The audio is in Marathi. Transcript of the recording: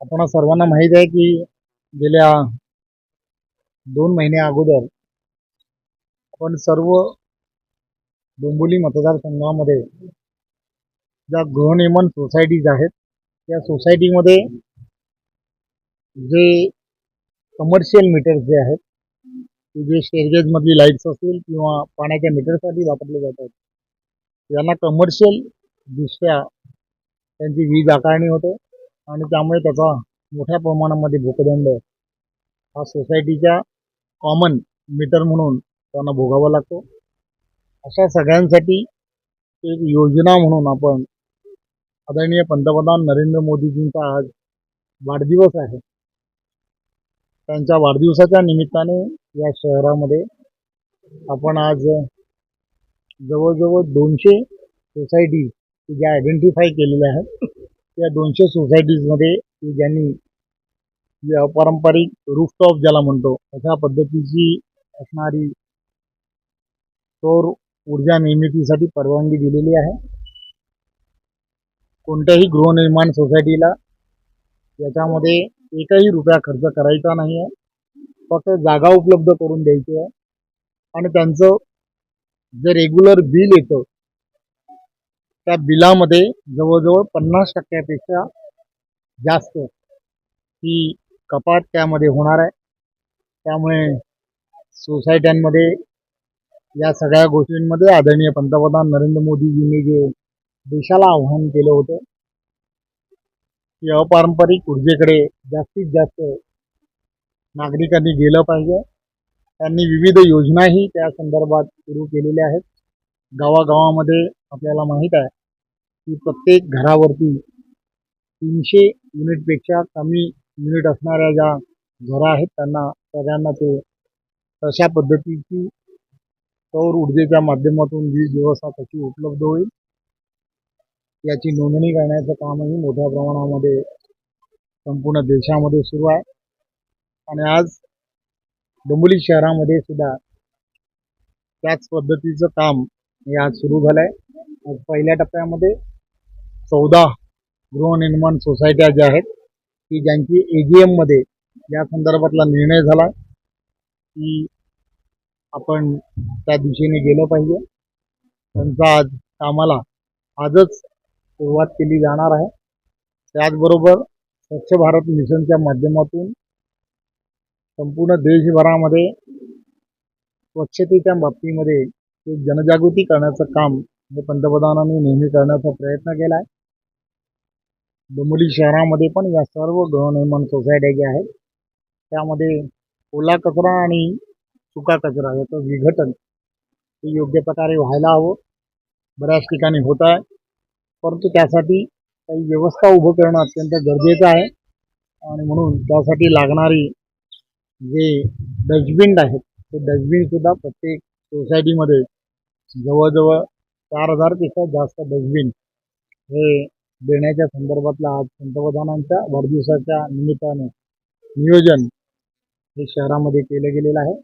आपण सर्वांना माहीत आहे की गेल्या दोन महिन्या अगोदर आपण सर्व डोंबोली मतदारसंघामध्ये ज्या गृहनिर्माण सोसायटीज आहेत त्या सोसायटीमध्ये जे कमर्शियल मीटर्स जे आहेत ते जे स्टेरगेजमधली लाईट्स असतील किंवा पाण्याच्या मीटरसाठी वापरले जातात यांना कमर्शियल दृष्ट्या त्यांची वीज आकारणी होते. आणि त्यामुळे त्याचा मोठ्या प्रमाणामध्ये भूकदंड हा सोसायटीच्या कॉमन मीटर म्हणून त्यांना भोगावा लागतो. अशा सगळ्यांसाठी एक योजना म्हणून आपण आदरणीय पंतप्रधान नरेंद्र मोदीजींचा आज वाढदिवस आहे. त्यांच्या वाढदिवसाच्या निमित्ताने या शहरामध्ये आपण आज जवळजवळ दोनशे सोसायटी ज्या आयडेंटिफाय केलेल्या आहेत. त्या दोनशे सोसायटीजमध्ये ज्यांनी पारंपरिक अपारंपरिक रूफटॉप ज्याला म्हणतो अशा पद्धतीची असणारी सौर ऊर्जा निर्मितीसाठी परवानगी दिलेली आहे. कोणत्याही गृहनिर्माण सोसायटीला याच्यामध्ये एकही रुपया खर्च करायचा नाही आहे. फक्त जागा उपलब्ध करून द्यायची आहे. आणि त्यांचं जे रेग्युलर बिल येतं त्या बिलामध्ये जवळजवळ पन्नास टक्क्यापेक्षा जास्त ही कपात त्यामध्ये होणार आहे. त्यामुळे सोसायट्यांमध्ये या सगळ्या गोष्टींमध्ये आदरणीय पंतप्रधान नरेंद्र मोदीजींनी जे देशाला आव्हान केलं होतं की अपारंपरिक ऊर्जेकडे जास्तीत जास्त नागरिकांनी गेलं पाहिजे. त्यांनी विविध योजनाही त्या संदर्भात सुरू केलेल्या आहेत. गावागावामध्ये आपल्याला माहीत आहे की प्रत्येक घरावरती तीनशे युनिटपेक्षा कमी युनिट असणाऱ्या ज्या घरं आहेत त्यांना सगळ्यांना ते तशा पद्धतीची सौर ऊर्जेच्या माध्यमातून वीज व्यवस्था कशी उपलब्ध होईल याची नोंदणी करण्याचं कामही मोठ्या प्रमाणामध्ये संपूर्ण देशामध्ये सुरू आहे. आणि आज डोंबिवली शहरामध्ये सुद्धा त्याच पद्धतीचं काम आज सुरू झालं आहे आज पहिल्या टप्प्यामध्ये चौदा गृहनिर्माण सोसायट्या ज्या आहेत की ज्यांची ए जी या संदर्भातला निर्णय झाला की आपण त्या दिशेने गेलं पाहिजे. त्यांचा आज कामाला आजच सुरुवात केली जाणार आहे. त्याचबरोबर स्वच्छ भारत मिशनच्या माध्यमातून संपूर्ण देशभरामध्ये स्वच्छतेच्या बाबतीमध्ये एक जनजागृती करण्याचं काम हे पंतप्रधानांनी नेहमी करण्याचा प्रयत्न केला आहे डोंबिवली शहरामध्ये पण या सर्व गृहनिर्माण सोसायट्या ज्या आहेत त्यामध्ये ओला कचरा आणि सुका कचरा याचं विघटन हे योग्य प्रकारे व्हायला हवं. बऱ्याच ठिकाणी होत आहे. परंतु त्यासाठी काही व्यवस्था उभं करणं अत्यंत गरजेचं आहे. आणि म्हणून त्यासाठी लागणारी जे डस्टबिन आहेत ते डस्टबिनसुद्धा प्रत्येक सोसायटीमध्ये जवळजवळ चार हजारपेक्षा जास्त डस्टबिन हे देण्याच्या संदर्भातला आज पंतप्रधानांच्या वाढदिवसाच्या निमित्ताने नियोजन हे शहरामध्ये केलं गेलेलं आहे.